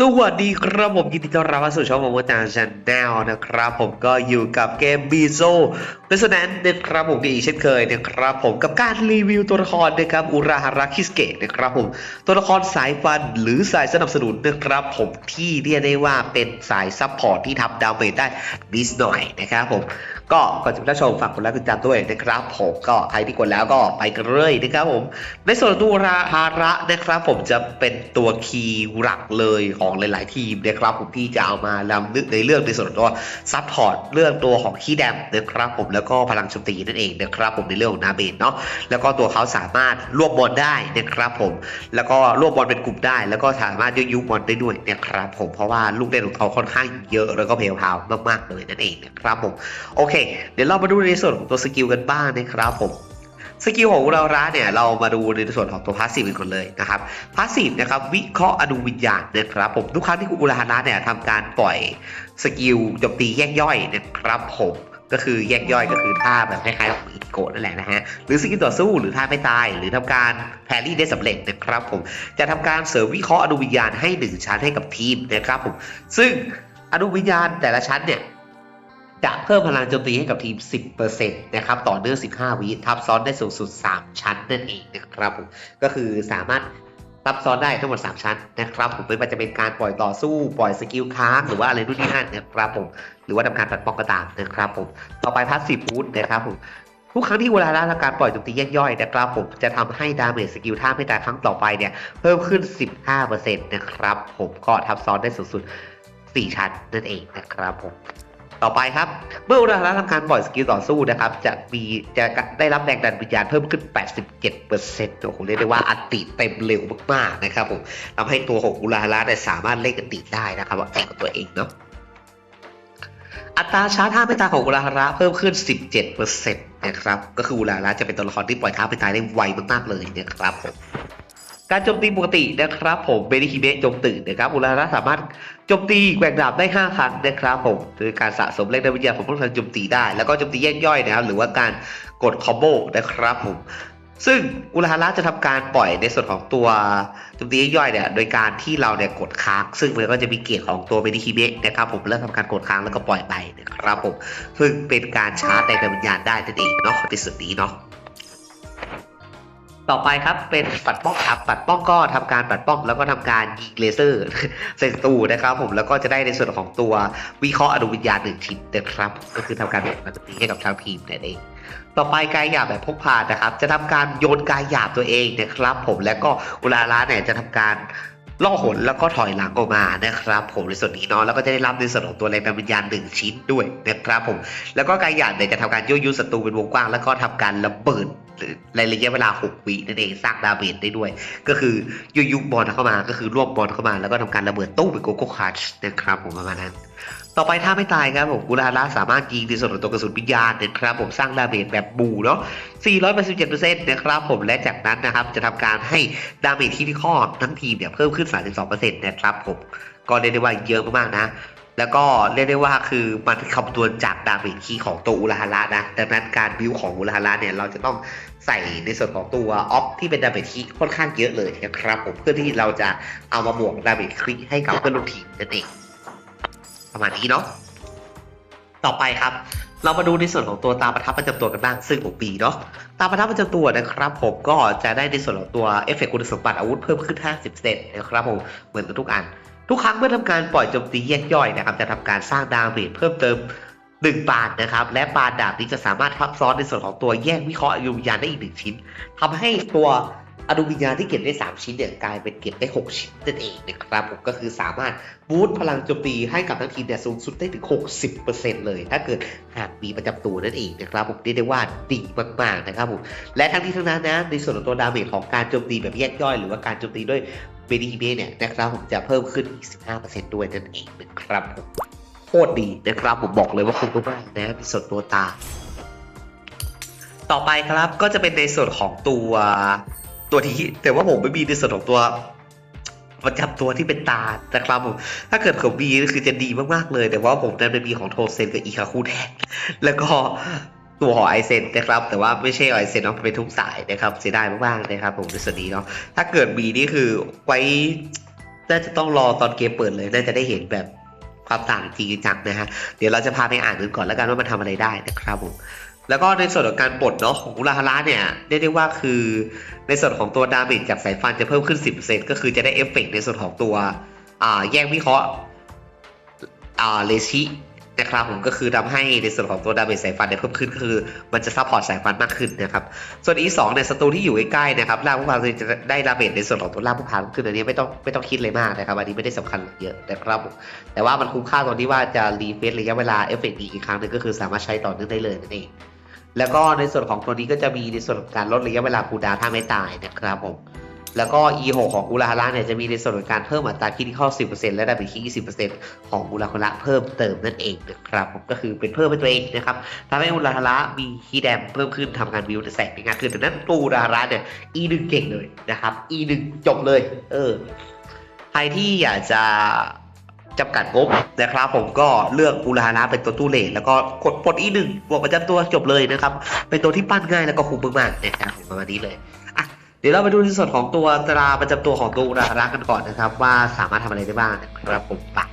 สวัสดีครับผมยินดีต้อนรับเข้าสู่ช่องโมโมจานชาแนลนะครับ ผมก็อยู่กับเกมบีโซเพราะฉะนั้นนะครับผมก็อีเช่นเคยนะครับผมกับการรีวิวตัวละครนะครับอุราฮาราคิสเกะนะครับผมตัวละครสายฟันหรือสายสนับสนุนนะครับ ผมที่เรียกได้ว่าเป็นสายซัพพอร์ตที่ทำดาวเมจได้นิดหน่อยนะครับผมก็ก่อนจะไปรับชมฝากกดไลค์กดติดตามด้วยนะครับผมก็ใครที่กดแล้วก็ไปกันเลยนะครับผม ในส่วนตัวราฮาระนะครับ ผมจะเป็นตัวคีย์หลักเลยของหลาย ๆ ทีมนะครับผมที่จะเอามาลำลึกในเรื่องในส่วนตัวซัพพอร์ตเรื่องตัวของคีย์แดมนะครับผมแล้วก็พลังโจมตีนั่นเองนะครับผมในเรื่องของนาเบนเนาะแล้วก็ตัวเขาสามารถรวบบอลได้นะครับผมแล้วก็รวบบอลเป็นกลุ่มได้ แล้วก็สามารถยกยุบบอลได้ด้วยนะครับผมเพราะว่าลูกเล่นของเขาค่อนข้างเยอะแล้วก็เพลวพราวมาก ๆ เลยนั่นเองนะครับผมโอเคเดี๋ยวเรามาดูในส่วนของตัวสกิลกันบ้างนะครับผมสกิลของเราร้าเนี่ยเรามาดูในส่วนของตัวพาสซีฟกันก่อนเลยนะครับพาสซีฟนะครับวิเคราะห์อนุวิญญาณนะครับผมทุกครั้งที่คุณอุราฮานะเนี่ยทำการปล่อยสกิลโจมตีแยกย่อยนะครับผมก็คือแยกย่อยก็คือท่าแบบคล้ายๆของอิโกนั่นแหละนะฮะหรือสกิลต่อสู้หรือท่าไม่ตาย หรือทำการแพรรี่ได้สำเร็จนะครับผมจะทำการเสริมวิเคราะห์อนุวิญญาณให้หนึ่งชั้นให้กับทีมนะครับผมซึ่งอนุวิญญาณแต่ละชั้นเนี่ย จะเพิ่มพลังโจมตีให้กับทีม 10%นะครับ ต่อเนื่อง 15 วิทับซ้อนได้สูงสุด 3 ชั้นนั่นเองนะครับผม ก็คือสามารถทับซ้อนได้ทั้งหมด 3 ชั้นนะครับผมไม่ว่าจะเป็นการปล่อยต่อสู้ปล่อยสกิลค้างหรือว่าอะไรนู่นนี่นั่นนะครับผม หรือว่าทำการปัดป้องก็ตามนะครับผม ต่อไปพาสซีฟฟูดนะครับผมทุกครั้งที่เวลาทำการปล่อยโจมตีแยกย่อยนะครับผมจะทำให้ดาเมจสกิลท่าไม่ตายครั้งต่อไปเนี่ยเพิ่มขึ้น 15%นะครับผมก็ทับซ้อนได้สูงสุด 4 ชั้นนั่นเองนะครับผม ต่อไปครับ เมื่ออุราฮาระทำการปล่อยสกิลต่อสู้นะครับ จะมีจะได้รับแรงดันวิญญาณเพิ่มขึ้น 87%โอ้โหเรียกได้ว่าอันติเต็มเร็วมากๆนะครับผมทำให้ตัวของอุราฮาระสามารถเล่นอันติได้นะครับว่าแข่งกับตัวเองเนาะอัตราชาร์จท่าไม่ตายของอุราฮาระเพิ่มขึ้น 17%นะครับ ก็คืออุราฮาระจะเป็นตัวละครที่ปล่อยท่าไม่ตายได้ไวมากๆเลยนะครับผม การโจมตีปกตินะครับผมเบนิคิเมะโจมตื่นนะครับอุราระสามารถ จมตีแกว่งดาบได้ 5 ครั้งนะครับผมโดยการสะสมแรงดันวิญญาณของกเรโจมตีได้ แล้วก็โจมตีแยกย่อยนะครับหรือว่าการกดคอมโบนะครับผมซึ่งอุราระจะทำการปล่อยในส่วนของตัวโจมตีแยกย่อยเนี่ยโดยการที่เราเนี่ยกดค้าง ซึ่งมันก็จะมีเกียร์ของตัวเบนิคิเมะนะครับผมแล้วทำการกดค้างแล้วก็ปล่อยไปนะครับผมซึ่งเป็นการชาร์จแรงดันวิญญาณได้นั่นเองเนาะในส่วนนี้เนาะ ต่อไปครับเป็นปัดป้องครับปัดป้องก็ทำการปัดป้องแล้วก็ทำการยิงเลเซอร์ใส่ตูนะครับ ผมแล้วก็จะได้ในส่วนของตัววิเคราะห์อนุวิญญาณหนึ่งชิ้นนะครับ ก็คือทำการแบ่งปันตีให้กับทางทีมนั่นเองต่อไปกายหยาบแบบพกพานะครับ จะทำการโยนกายหยาบตัวเองนะครับ ผมแล้วก็อุลาระเนี่ยจะทำการล่อหนแล้วก็ถอยหลังออกมานะครับ ผมในส่วนนี้เนาะแล้วก็จะได้รับในส่วนของตัวแรงดันวิญญาณหนึ่งชิ้นด้วยนะครับผมแล้วก็กายหยาบเนี่ยจะทำการยั่วยุศัตรูเป็นวงกว้างแล้วก็ทำการระเบิด ในระยะเวลา 6 วินั่นเองสร้างดาเมจได้ด้วย ก็คือยั่วยุบอลเข้ามาก็คือรวบบอลเข้ามา แล้วก็ทำการระเบิดตู้เป็นโกโก้คัชนะครับผมประมาณนั้น ต่อไปถ้าไม่ตายครับผมกุลาระสามารถยิงในส่วนของตัวกระสุนวิญญาณนะครับผมสร้างดาเมจแบบบูเนาะ 487%นะครับผมและจากนั้นนะครับจะทำการให้ดาเมจที่ที่ข้อทั้งทีมเนี่ยเพิ่มขึ้น 32%นะครับผมก็เรียกได้ว่าเยอะมากๆนะ แล้วก็เรียกได้ว่าคือมันคำนวณจากดาเมจคีย์ของตัวอุลาฮาระนะ ดังนั้นการบิวของอุลาฮาระเนี่ย เราจะต้องใส่ในส่วนของตัวออฟที่เป็นดาเมจคีย์ค่อนข้างเยอะเลยนะครับผมเพื่อที่เราจะเอามาบวกดาเมจคลิกให้กับเพื่อนร่วมทีมนั่นเองประมาณนี้เนาะต่อไปครับ เรามาดูในส่วนของตัวตาประทับประจำตัวกันบ้างซึ่งผมมีเนาะตาประทับประจำตัวนะครับ ผมก็จะได้ในส่วนของตัวเอฟเฟกต์คุณสมบัติอาวุธเพิ่มขึ้น 50%นะครับผมเหมือนกับทุกอัน ทุกครั้งเมื่อทำการปล่อยโจมตีแยกย่อยนะครับ จะทำการสร้างดาเมจเพิ่มเติมหนึ่งปานนะครับ และปานดาบนี้จะสามารถทับซ้อนในส่วนของตัวแยกวิเคราะห์อนุวิญญาณได้อีกหนึ่งชิ้นทำให้ตัวอนุวิญญาณที่เก็บได้ 3 ชิ้นเนี่ยกลายเป็นเก็บได้ 6 ชิ้นนั่นเองนะครับผมก็คือสามารถบูตพลังโจมตีให้กับทั้งทีมเนี่ยสูงสุดได้ถึง 60%เลย ถ้าเกิดหากมีประจำตัวนั่นเองนะครับผมเรียกได้ว่าดีมากๆนะครับผมและทั้งนี้ทั้งนั้นนะในส่วนของตัวดาเมจของการโจมตีแบบแยกย่อย หรือว่าการโจมตีด้วย เบนิฮิเมเนี่ยนะครับผมจะเพิ่มขึ้นอีก15%ด้วยนั่นเองนะครับผมโคตรดีนะครับผมบอกเลยว่าคุ้มมากนะในส่วนตัวตา ต่อไปครับก็จะเป็นในส่วนของตัวตัวที่แต่ว่าผมไม่มีในส่วนของตัวประจำตัวที่เป็นตานะครับผมถ้าเกิดผมมีก็คือจะดีมากๆเลย แต่ว่าผมจะมีของโทเซนกับอีคาคูแทนแล้วก็ ตัวขอไอเซนนะครับ แต่ว่าไม่ใช่ไอเซนเนาะเป็นทุกสายนะครับเสียดายมากๆนะครับ ผมในส่วนนี้เนาะถ้าเกิดมีนี่คือไว้น่าจะต้องรอตอนเกมเปิดเลยน่าจะได้เห็นแบบความต่างจริงจังนะฮะเดี๋ยวเราจะพาไปอ่านกันก่อนแล้วกันว่ามันทำอะไรได้นะครับผมแล้วก็ในส่วนของการปลดเนาะของอุราฮาระเนี่ยเรียกได้ว่าคือในส่วนของตัวดาเมจจากสายฟันจะเพิ่มขึ้น 10%ก็คือจะได้เอฟเฟกต์ในส่วนของตัวอ่าแยกวิเคราะห์อ่าเลชิ นะครับผมก็คือทำให้ในส่วนของตัวดาเมจสายฟันเนี่ยเพิ่มขึ้นก็คือ มันจะซัพพอร์ตสายฟันมากขึ้นนะครับส่วน E2 เนี่ยศัตรูที่อยู่ใกล้ๆนะครับล่างผู้พาจะได้ดาเมจในส่วนของตัวล่างผู้พาขึ้นอันนี้ไม่ต้องไม่ต้องคิดเลยมากนะครับอันนี้ไม่ได้สำคัญเยอะนะครับผมแต่ว่ามันคุ้มค่าตอนที่ว่าจะรีเฟซระยะเวลาเอฟเฟกต์อีกครั้งหนึงก็คือสามารถใช้ต่อเนื่องได้เลยนั่นเองแล้วก็ในส่วนของตัวนี้ก็จะมีในส่วนของการลดระยะเวลาคูดาวถ้าไม่ตายนะครับผม แล้วก็ E6 ของอุราฮาระเนี่ยจะมีในส่วนของการเพิ่มอัตราคิดที่ข้า10%และดาเมจคิด20%ของอุราฮาระเพิ่มเติมนั่นเองนะครับผมก็คือเป็นเพิ่มเป็นตัวเองนะครับทำให้อุราฮาระมีคีย์แดมเพิ่มขึ้นทำงานวิวแสงเป็นงานขึ้นดังนั้นตัวอุราฮาระเนี่ย E หนึ่งเก่งเลยนะครับ E หนึ่งจบเลย เออใครที่อยากจะจำกัดงบนะครับผมก็เลือกอุราฮาระเป็นตัวตู้เลทแล้วก็กดปลด E หนึ่งบวกประจำตัวจบเลยนะครับ เป็นตัวที่ปั้นง่ายแล้วก็คุ้มมากๆนะครับประมาณนี้เลย ดี๋ยวเราไปดูในส่วนของตัวตราประจำตัวของตัวอุราระกันก่อนนะครับ ว่าสามารถทำอะไรได้บ้างนะครับผมปะ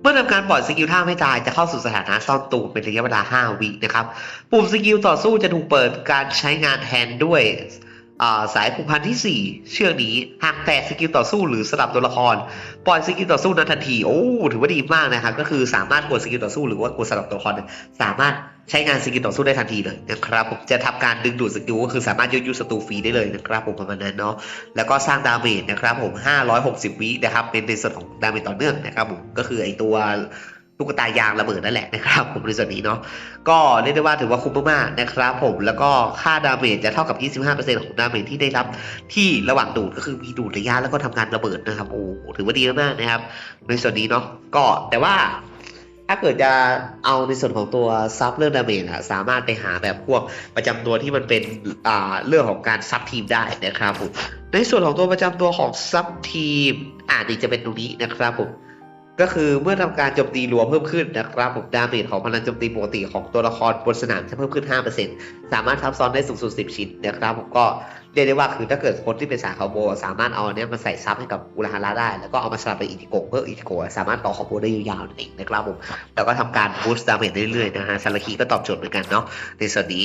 เมื่อทำการปล่อยสกิลท่าไม่ตายจะเข้าสู่สถานะซ่อนตัวเป็นระยะเวลา 5 วินะครับ ปุ่มสกิลต่อสู้จะถูกเปิดการใช้งานแทนด้วย สายผูกพันที่ 4 เชือกนี้หากแตกสกิลต่อสู้หรือสลับตัวละคร ปล่อยสกิลต่อสู้นั้นทันที โอ้ถือว่าดีมากนะครับ ก็คือสามารถกดสกิลต่อสู้หรือว่ากดสลับตัวละคร สามารถใช้งานสกิลต่อสู้ได้ทันทีเลยนะครับผมจะทำการดึงดูดสกิลก็คือสามารถยกยูศัตรูฟรีได้เลยนะครับผมประมาณนั้นเนาะแล้วก็สร้างดาเมจนะครับผม 560 วินะครับเป็นในส่วนของดาเมจต่อเนื่องนะครับผมก็คือไอตัว ตุ๊กตายางระเบิดนั่นแหละนะครับ ผมในส่วนนี้เนาะก็เรียกได้ว่าถือว่าคุ้มมากๆนะครับผมแล้วก็ค่าดาเมจจะเท่ากับ 25%ของดาเมจที่ได้รับที่ระหว่างดูดก็คือมีดูดระยะแล้วก็ทำการระเบิดนะครับโอ้ถือว่าดีมากๆนะครับ ในส่วนนี้เนาะก็แต่ว่าถ้าเกิดจะเอาในส่วนของตัวซับเรื่องดาเมจอะสามารถไปหาแบบพวกประจำตัวที่มันเป็นอ่าเรื่องของการซับทีมได้นะครับผมในส่วนของตัวประจำตัวของซับทีมอ่านี่จะเป็นตรงนี้นะครับผม ก็คือเมื่อทำการโจมตีรัวเพิ่มขึ้นนะครับผมดาเมจของพลังโจมตีปกติของตัวละครบนสนามจะเพิ่มขึ้น 5%สามารถทับซ้อนได้สูงสุด 10 ชิ้นนะครับผมก็เรียกได้ว่าคือถ้าเกิดคนที่เป็นสายคอมโบสามารถเอาเนี้ยมาใส่ซับให้กับอุราฮาระได้ แล้วก็เอามาสลับไปอิติโกเพื่ออิติโกสามารถต่อคอมโบได้ยาวๆนั่นเองนะครับผมแล้วก็ทำการบูสต์ดาเมจเรื่อยๆนะฮะซาราคีก็ตอบโจทย์เหมือนกันเนาะในส่วนนี้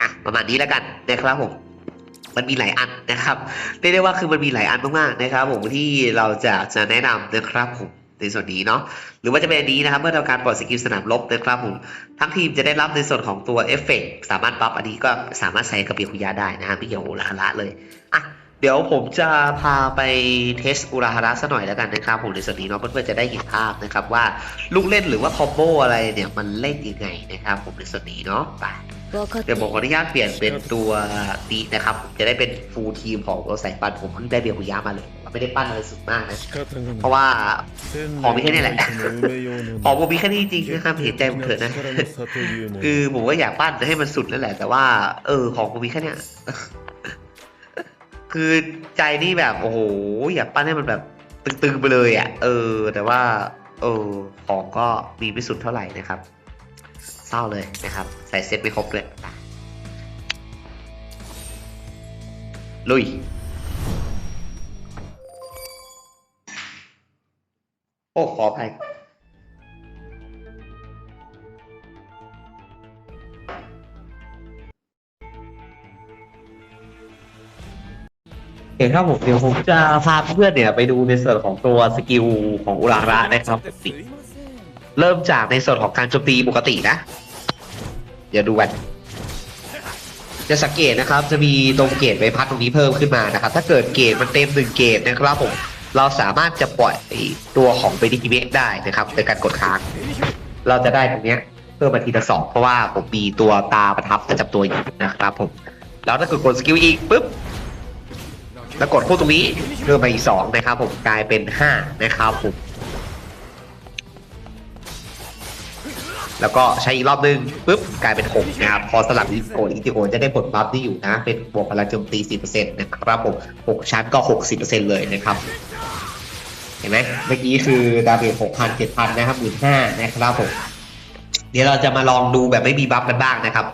อะประมาณนี้แล้วกันนะครับผมมันมีหลายอันนะครับเรียกได้ว่าคือมันมีหลายอันมากๆนะครับผมที่เราจะจะแนะนำนะครับผม ในส่วนนี้เนาะหรือว่าจะเป็นนี้นะครับ เมื่อทำการปลดสกิลสนามลบนะครับผมทั้งทีมจะได้รับในส่วนของตัวเอฟเฟกสามารถปั๊บอันนี้ก็สามารถใช้กับเบียคุยาได้นะฮะไม่เกี่ยวอุราฮาระเลยอะเดี๋ยวผมจะพาไปเทสอุราฮาระสักหน่อยแล้วกันนะครับผมในส่วนนี้เนาะเพื่อนๆจะได้เห็นภาพนะครับว่าลูกเล่นหรือว่าคอมโบอะไรเนี่ยมันเล่นยังไงนะครับผมในส่วนนี้เนาะไปเดี๋ยวผมขออนุญาตเปลี่ยนเป็นตัวตีนะครับผมจะได้เป็นฟูลทีมของตัวใส่ปันผมเพิ่งได้เบียคุยามาเลย ไม่ได้ปั้นอะไรสุดมากนะ เพราะว่าของมีแค่นี้แหละ ของผมมีแค่นี้จริงนะครับเห็นใจผมเถอะนะ คือผมก็อยากปั้นให้มันสุดนั่นแหละ แต่ว่า เออ ของผมมีแค่นี้คือใจนี่แบบโอ้โหอยากปั้นให้มันแบบตึงๆไปเลยอะ เออ แต่ว่า เออ ของก็มีไม่สุดเท่าไหร่นะครับ เศร้าเลยนะครับ ใส่เซ็ตไม่ครบเลยลุย อ้ขออภัยเดี๋ยวครับผมเดี๋ยวผมจะพาเพื่อนเนี่ยไปดูในส่วนของตัวสกิลของอุราระนะครับ เริ่มจากในส่วนของการโจมตีปกตินะ เดี๋ยวดูกันจะสังเกตนะครับ จะมีตรงเกตใบพัดตรงนี้เพิ่มขึ้นมานะครับ ถ้าเกิดเกตมันเต็มหนึ่งเกตนะครับผม เราสามารถจะปล่อยตัวของเบดิกิเมะได้นะครับในการกดค้าง เราจะได้ตรงเนี้ยเพิ่มมาทีละสองเพราะว่าผมมีตัวตาประทับประจำตัวอยู่นะครับผมแล้วถ้าเกิดกดสกิลอีกปุ๊บแล้วกดคู่ตรงนี้เพิ่มไปอีกสองนะครับ ผมกลายเป็นห้านะครับผมแล้วก็ใช้อีกรอบนึงปุ๊บกลายเป็นหกนะครับ พอสลับอิติโกอิติโกจะได้ผลบัฟที่อยู่นะ เป็นบวกพลังโจมตีสิบเปอร์เซ็นต์นะครับผมหกชั้นก็หกสิบเปอร์เซ็นต์เลยนะครับ เห็นไหมเมื่อกี้คือดาเมจหกพันเจ็ดพันนะครับหมื่นห้านะครับผมเดี๋ยวเราจะมาลองดูแบบไม่มีบัฟกันบ้างนะครับ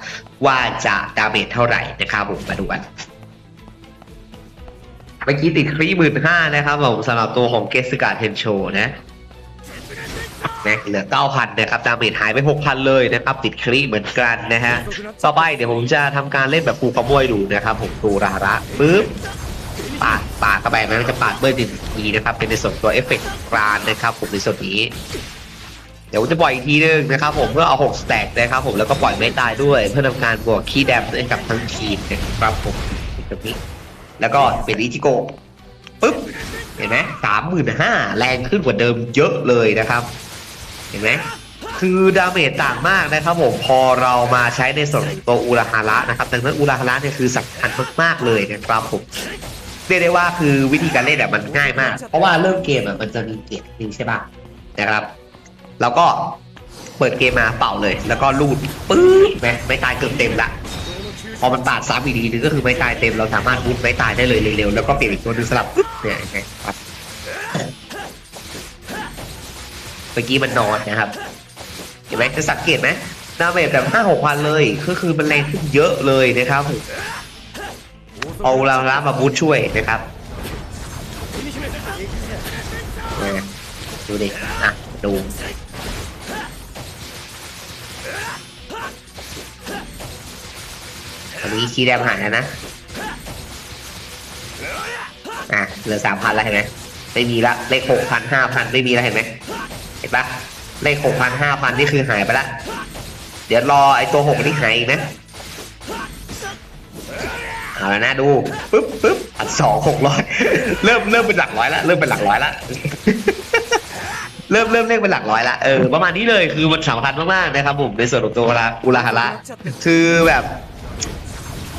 ว่าจะดาเมจเท่าไหร่นะครับผมมาดูกันเมื่อกี้ติดครีหมื่นห้านะครับผมสำหรับตัวของเกสกาเทนโชนะนะเหลือเก้าพันนะครับ ดาเมจหายไปหกพันเลยนะครับ ติดครีเหมือนกันนะฮะต่อไปเดี๋ยวผมจะทำการเล่นแบบฟูขโมยดูนะครับ ผมตูราระปึ๊บ ปาดปาดเข้าไปมันจะปาดเบอร์หนึ่งทีนะครับ เป็นในส่วนตัวเอฟเฟกต์กรานนะครับ ผมในส่วนนี้ เดี๋ยวจะปล่อยอีกทีนึงนะครับ ผมเพื่อเอา6สแต็กนะครับ ผมแล้วก็ปล่อยไม่ตายด้วย เพื่อทำการบวกคีย์แดมให้กับทั้งทีมนะครับผมตรงนี้ แล้วก็เป็นอิจิโกปึ๊บเห็นไหมสามหมื่นห้าแรงขึ้นกว่าเดิมเยอะเลยนะครับ เห็นไหมคือดาเมจต่างมากนะครับผมพอเรามาใช้ในส่วนตัวอุราฮาระนะครับดังนั้นอุราฮาระเนี่ยคือสำคัญมากๆเลยนะครับผม เรียกได้ว่าคือวิธีการเล่นแบบมันง่ายมาก เพราะว่าเริ่มเกมอะมันจะมีเกมนี้ใช่ป่ะนะครับ แล้วก็เปิดเกมมาเป่าเลย แล้วก็ลูดปื๊ดไหมไม่ตายเกือบเต็มละพอมันปาดซ้ำอีกทีนึงก็คือไม่ตายเต็มเราสามารถบูทไม่ตายได้เลยเร็วๆแล้วก็เปลี่ยนอีกตัวนึงสลับเนี่ยเห็นไหมครับเมื่อกี้มันนอนนะครับเห็นไหมจะสังเกตไหมดาเมจแบบห้าหกพันเลยก็คือมันแรงขึ้นเยอะเลยนะครับ เอาลาลามาบูทช่วยนะครับดูดิอะดูอันนี้คีแดมหายแล้วนะ อะ เหลือสามพันแล้วเห็นไหมไม่มีละ เลขหกพันห้าพันไม่มีแล้วเห็นไหมเห็นปะเลขหกพันห้าพันนี่คือหายไปละ เดี๋ยวรอไอ้ตัวหกนี่หายอีกนะ เอาละนะดูปึ๊บปึ๊บอันสองหกร้อยเริ่มเริ่มเป็นหลักร้อยละเริ่มเป็นหลักร้อยละเริ่มเริ่มเลขเป็นหลักร้อยละเออประมาณนี้เลยคือมันสำคัญมากๆนะครับผมในส่วนของตัวอุราอุราฮาระคือแบบ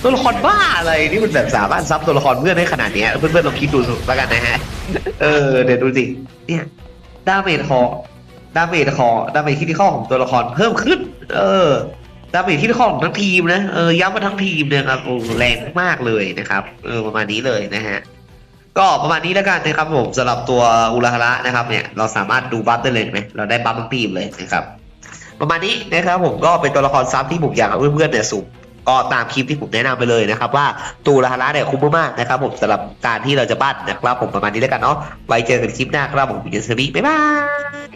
ตัวละครบ้าอะไรนี่มันแบบสามารถซับตัวละครเพื่อนได้ขนาดเนี้ยเพื่อนๆลองคิดดูแล้วกันนะฮะ เออเดี๋ยวดูสิเนี่ยดาเมจคอดาเมจคอดาเมจที่ที่ข้อของตัวละครเพิ่มขึ้น เออ ดาเมจที่ที่ข้อของทั้งทีมนะเออย้ำมาทั้งทีมเนี่ยครับโอ้แรงมากเลยนะครับเออประมาณนี้เลยนะฮะก็ประมาณนี้แล้วกันนะครับผมสำหรับตัวอุราฮาระนะครับเนี่ยเราสามารถดูบัฟได้เลยไหมเราได้บัฟทั้งทีมเลยนะครับประมาณนี้นะครับผมก็เป็นตัวละครซับที่ผมอยากให้เพื่อนๆเนี่ยสุ่มก็ตามคลิปที่ผมแนะนำไปเลยนะครับ ว่าตูราฮาระเนี่ยคุ้มมากๆนะครับผมสำหรับการที่เราจะบ้านนะครับผมประมาณนี้แล้วกันเนาะไว้เจอกันคลิปหน้าครับผมคุณเจสบีบ๊ายบาย